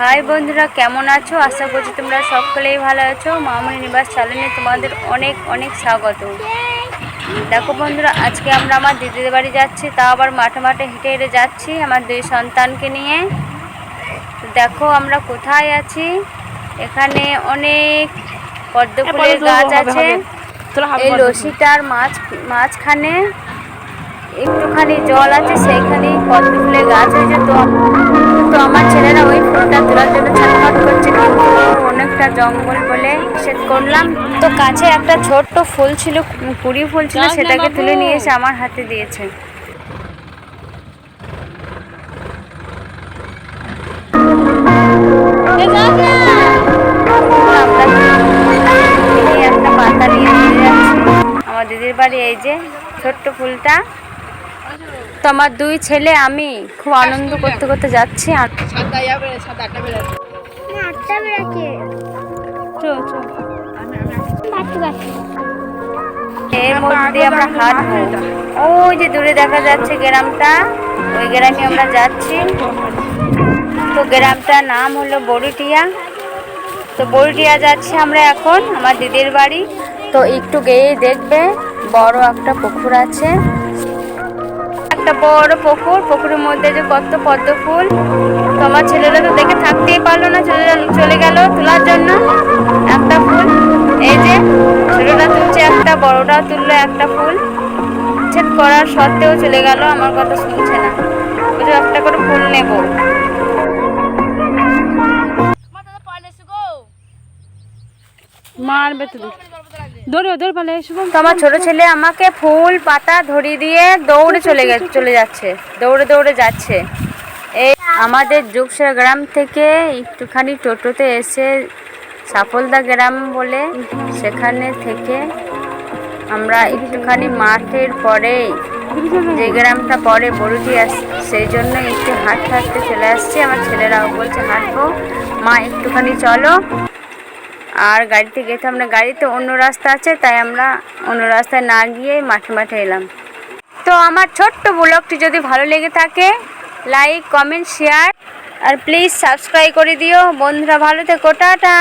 High বন্ধুরা কেমন আছো? আশা করছি তোমরা সকলেই ভালো আছো। মামনি নিবাস চ্যানেলে তোমাদের অনেক অনেক স্বাগত। দেখো বন্ধুরা আজকে আমরা আমার দিদিদের বাড়ি যাচ্ছি তাও আবার মাঠে মাঠে হেঁটে হেঁটে যাচ্ছি আমার দুই সন্তানকে নিয়ে। দেখো আমরা কোথায় আছি? এখানে অনেক পদ্ম ফুলের গাছ আছে। এই লসিটার মাছ মাঝখানে একটুখানি জল আছে সেইখানে পদ্ম ফুলের গাছ হয়েছে। তো তো আমার ছেলেরা ওই ফুলটা তোলার জন্য ছটফট করছে কিন্তু অনেকটা জঙ্গল বলে সেট করলাম। তো কাছে একটা ছোট্ট ফুল ছিল কুড়ি ফুল ছিল সেটাকে তুলে নিয়ে এসে আমার হাতে দিয়েছে। আমার দিদির বাড়ি এই যে ছোট্ট ফুলটা। তো আমার দুই ছেলে, আমি খুব আনন্দ করতে করতে যাচ্ছি, আর ওই যে দূরে দেখা যাচ্ছে গ্রামটা, ওই গ্রামে আমরা যাচ্ছি। তো গ্রামটার নাম হলো বড়িটিয়া। তো বড়িটিয়া যাচ্ছি আমরা এখন, আমার দিদির বাড়ি। তো একটু গিয়েই দেখবে, বড় একটা পুকুর আছে। বড় পুকুর পুকুরের মধ্যে যে কত পদ্ম ফুল তো আমার ছেলেরা তো দেখে থাকতেই পারল না চলে গেল- চলে গেল তোলার জন্য একটা ফুল। এই যে ছোটটা তুলছে একটা বড়টা তুললো একটা ফুল। ছেদ করার সত্ত্বেও চলে গেল আমার কথা শুনছে না। বুঝো একটা করে ফুল নেব। মারবে তো দৌড় পালে শুভম তো আমার ছোট ছেলে আমাকে ফুল পাতা ধরিয়ে দিয়ে দৌড়ে চলে গে চলে যাচ্ছে দৌড়ে দৌড়ে যাচ্ছে। এই আমাদের যুগসের গ্রাম থেকে একটুখানি টোটোতে এসে সাফলদা গ্রাম বলে সেখানে থেকে আমরা একটুখানি মাঠের পরে যে গ্রামটা পরে বড়ুটি আসছে সেই জন্য একটু হাঁটতে হাঁটতে চলে আসছি। আমার ছেলেরাও বলছে হাঁটবো মা একটুখানি চলো। আর গাড়িতে গেছে আমরা, গাড়িতে অন্য রাস্তা আছে, তাই আমরা অন্য রাস্তায় না গিয়ে মাঠে মাঠে এলাম। তো আমার ছোট্ট ব্লগটি যদি ভালো লেগে থাকে লাইক কমেন্ট শেয়ার আর প্লিজ সাবস্ক্রাইব করে দিও। বন্ধুরা ভালো থেকো, টাটা।